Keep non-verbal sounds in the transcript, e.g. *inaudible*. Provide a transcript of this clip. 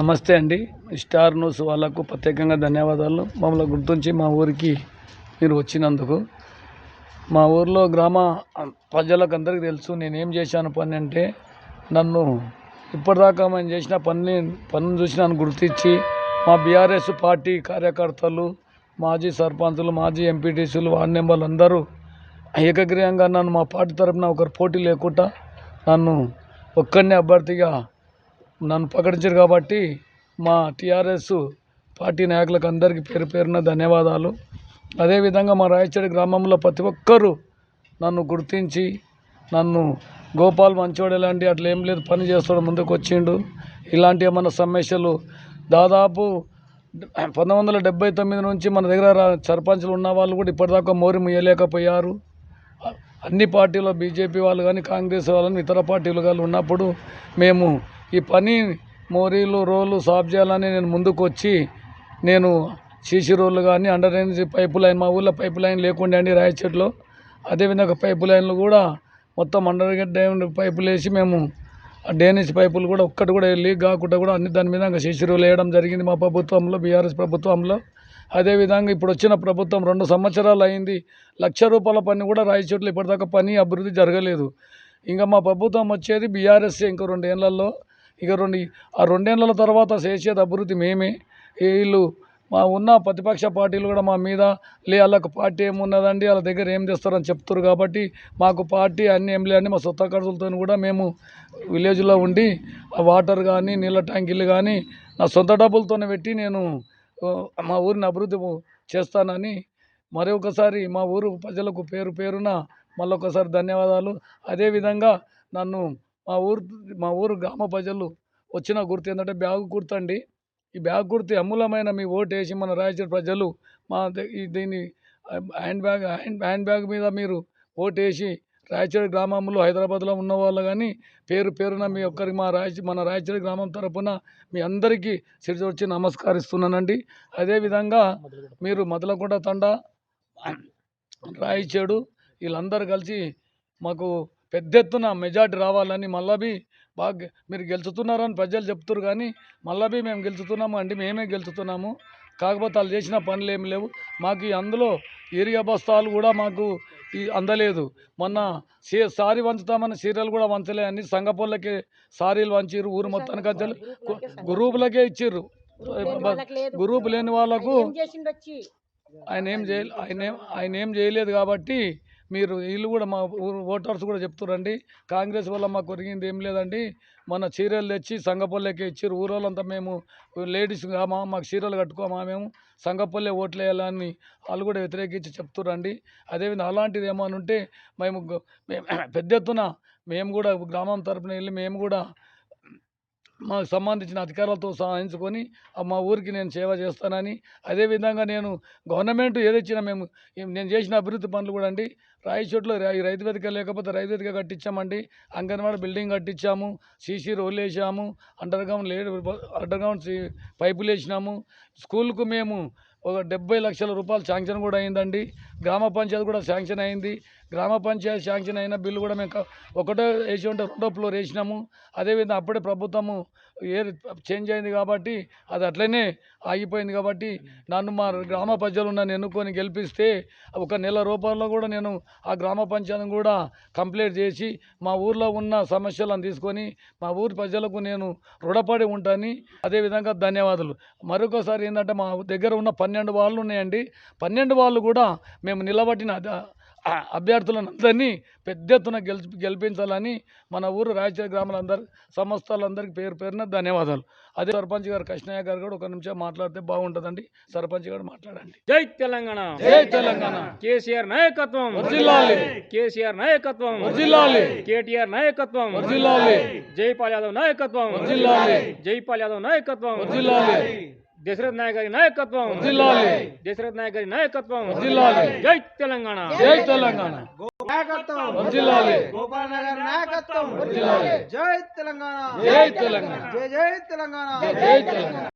నమస్తే అండి. Star news వాళ్ళకు ప్రత్యేకంగా ధన్యవాదాలు. మమ్మల్ని గుర్తించి మా ఊరికి మీరు వచ్చినందుకు. మా ఊర్లో గ్రామ ప్రజలకు అందరికీ తెలుసు నేను ఏం చేశాను పని అంటే నన్ను ఇప్పటిదాకా మేము చేసిన పని పనులు చూసి నన్ను గుర్తించి మా బీఆర్ఎస్ పార్టీ కార్యకర్తలు మాజీ సర్పంచులు మాజీ ఎంపీటీసీలు వార్డు మెంబర్లు అందరూ ఏకగ్రీయంగా నన్ను మా పార్టీ తరపున ఒకరు పోటీ లేకుండా నన్ను ఒక్కరిని అభ్యర్థిగా నన్ను ప్రకటించారు కాబట్టి మా టీఆర్ఎస్ పార్టీ నాయకులకు అందరికీ పేరు పేరున ధన్యవాదాలు. అదేవిధంగా మా రాయచడి గ్రామంలో ప్రతి ఒక్కరూ నన్ను గుర్తించి నన్ను గోపాల్ మంచోడు ఇలాంటి అట్లా ఏం లేదు పని చేస్తాడు ముందుకు వచ్చిండు. ఇలాంటి ఏమన్నా సమస్యలు దాదాపు పంతొమ్మిది తొమ్మిది నుంచి మన దగ్గర సర్పంచులు ఉన్న వాళ్ళు కూడా ఇప్పటిదాకా మోరి ముయ్యలేకపోయారు. అన్ని పార్టీలో బీజేపీ వాళ్ళు కానీ కాంగ్రెస్ వాళ్ళని ఇతర పార్టీలు కానీ ఉన్నప్పుడు మేము ఈ పని మోరీలు రోలు సాఫ్ చేయాలని నేను ముందుకు వచ్చి నేను సీసీ రోడ్లు కానీ అండర్ రేంజ్ పైపు లైన్ మా ఊళ్ళో పైపు లైన్ లేకుండా అండి రాయచెట్లో. అదేవిధంగా పైపు లైన్లు కూడా మొత్తం అండర్ డ్రైన్ పైపులు వేసి మేము డ్రైనేజ్ పైపులు కూడా ఒక్కటి కూడా లీక్ కాకుండా కూడా అన్ని దాని మీద ఇంకా సీసీ రోడ్లు వేయడం జరిగింది మా ప్రభుత్వంలో బీఆర్ఎస్ ప్రభుత్వంలో. అదేవిధంగా ఇప్పుడు వచ్చిన ప్రభుత్వం రెండు సంవత్సరాలు అయింది. లక్ష రూపాయల పని కూడా రాయచోట్లు ఇప్పటిదాకా పని అభివృద్ధి జరగలేదు. ఇంకా మా ప్రభుత్వం వచ్చేది బీఆర్ఎస్ ఇంకో రెండేళ్ళలో ఇక రెండు ఆ రెండేళ్ళ తర్వాత చేసేది అభివృద్ధి మేమే. వీళ్ళు మా ఉన్న ప్రతిపక్ష పార్టీలు కూడా మా మీద లే వాళ్ళకు పార్టీ ఏమున్నదండి వాళ్ళ దగ్గర ఏం తెస్తారని చెప్తారు కాబట్టి మాకు పార్టీ అన్ని ఏం లేదండి మా సొత్త ఖర్చులతో కూడా మేము విలేజ్లో ఉండి ఆ వాటర్ కానీ నీళ్ళ ట్యాంకీలు కానీ నా సొంత డబ్బులతోనే పెట్టి నేను మా ఊరిని అభివృద్ధి చేస్తానని మరి ఒకసారి మా ఊరు ప్రజలకు పేరు పేరున మళ్ళొకసారి ధన్యవాదాలు. అదేవిధంగా నన్ను మా ఊరు మా ఊరు గ్రామ ప్రజలు వచ్చిన గుర్తు ఏంటంటే బ్యాగు గుర్తు అండి. ఈ బ్యాగ్ గుర్తు అమూలమైన మీ ఓటు వేసి మన రాయచూరు ప్రజలు మా ఈ దీన్ని hand bag hand hand bag మీద మీరు ఓటు వేసి రాయచూరు గ్రామంలో హైదరాబాద్లో ఉన్న వాళ్ళు కానీ పేరు పేరున మీ ఒక్కరికి మా రాయచూ మన రాయచూరు గ్రామం తరపున మీ అందరికీ సిరిచి వచ్చి నమస్కరిస్తున్నానండి. అదేవిధంగా మీరు మొదలకొండ తండ రాయచేడు వీళ్ళందరూ కలిసి మాకు పెద్ద ఎత్తున మెజార్టీ రావాలని మళ్ళీ బాగా మీరు గెలుచుతున్నారని ప్రజలు చెప్తున్నారు కానీ మళ్ళీ మేము గెలుచుతున్నాము అండి మేమే గెలుచుతున్నాము. కాకపోతే వాళ్ళు చేసిన పనులు ఏమి లేవు. మాకు అందులో ఏరియా బస్తాలు కూడా మాకు అందలేదు. మొన్న సీ సారీ వంచుతామని సీరియల్ కూడా వంచలే అని సంగపోళ్ళకే సారీలు వంచిర్రు. ఊరు మొత్తానికి వచ్చి గ్రూపులకే ఇచ్చిర్రు. గ్రూప్ లేని వాళ్ళకు ఆయన ఏం చేయ ఆయన ఏం ఆయన ఏం చేయలేదు కాబట్టి మీరు వీళ్ళు కూడా మా ఊరు ఓటర్స్ కూడా చెప్తురండి కాంగ్రెస్ వల్ల మాకు ఒరిగింది ఏం లేదండి. మన చీరలు తెచ్చి సంగపల్లెకి ఇచ్చారు ఊరోళ్ళంతా మేము లేడీస్ కామా మాకు చీరలు కట్టుకోమా మేము. సంగపల్లె ఓట్లు వేయాలని వాళ్ళు కూడా వ్యతిరేకించి చెప్తురండి అదేవిధంగా అలాంటిది ఏమైనా ఉంటే మేము మేము *coughs* పెద్ద ఎత్తున మేము కూడా గ్రామం తరపున వెళ్ళి మేము కూడా మాకు సంబంధించిన అధికారులతో సహాయించుకొని మా ఊరికి నేను సేవ చేస్తానని. అదేవిధంగా నేను గవర్నమెంట్ ఏదొచ్చినా మేము నేను చేసిన అభివృద్ధి పనులు కూడా అండి. రాయచోట్లో ఈ రైతు వేదిక లేకపోతే రైతు వేదిక కట్టించామండి. అంగన్వాడీ బిల్డింగ్ కట్టించాము. సీసీ రోడ్లు వేసాము. Under ground laid under ground పైపులు వేసినాము. స్కూల్కు మేము ఒక డెబ్బై లక్షల రూపాయలు శాంక్షన్ కూడా అయిందండి. గ్రామ పంచాయతీ కూడా శాంక్షన్ అయింది. గ్రామ పంచాయతీ శాంక్షన్ అయిన బిల్లు కూడా మేము ఒకటో వేసి ఉంటే రెండో ఫ్లోర్ వేసినాము. అదేవిధంగా అప్పుడే ప్రభుత్వము ఏ చేంజ్ అయింది కాబట్టి అది అట్లనే ఆగిపోయింది కాబట్టి నన్ను మా గ్రామ ప్రజలు నన్ను ఎన్నుకొని గెలిపిస్తే ఒక నెల రూపాయల్లో కూడా నేను ఆ గ్రామ పంచాయతీని కూడా కంప్లీట్ చేసి మా ఊర్లో ఉన్న సమస్యలను తీసుకొని మా ఊరి ప్రజలకు నేను రుణపడి ఉంటాను అదేవిధంగా ధన్యవాదాలు. మరొకసారి ఏంటంటే మా దగ్గర ఉన్న పన్నెండు వాళ్ళు ఉన్నాయండి. పన్నెండు వాళ్ళు కూడా మేము నిలబడిన అభ్యర్థులను అందరినీ పెద్ద ఎత్తున గెలిపి గెలిపించాలని మన ఊరు రాయచూరు గ్రామాలందరూ సంస్థలందరికీ పేరు పేరున ధన్యవాదాలు. అదే సర్పంచ్ గారు కృష్ణయ్య గారు కూడా ఒక నిమిషం మాట్లాడితే బాగుంటుందండి. సర్పంచ్ గారు మాట్లాడండి. జై తెలంగాణ. జై తెలంగాణ. కేసీఆర్ నాయకత్వం. కేసీఆర్ నాయకత్వం. కేటీఆర్ నాయకత్వం. జైపాల్ యాదవ్ నాయకత్వం. జైపాల్ యాదవ్ నాయకత్వం. దశరథ్ నాయక్ గారి నాయకత్వం. దశరథ్ నాయక్ గారి నాయకత్వం. జై తెలంగాణ. జై తెలంగాణ. నాయకత్వం. గోపాల్ నగర్ నాయకత్వం. జై తెలంగాణ. జై తెలంగాణ. జై జై తెలంగాణ. జై తెలంగాణ.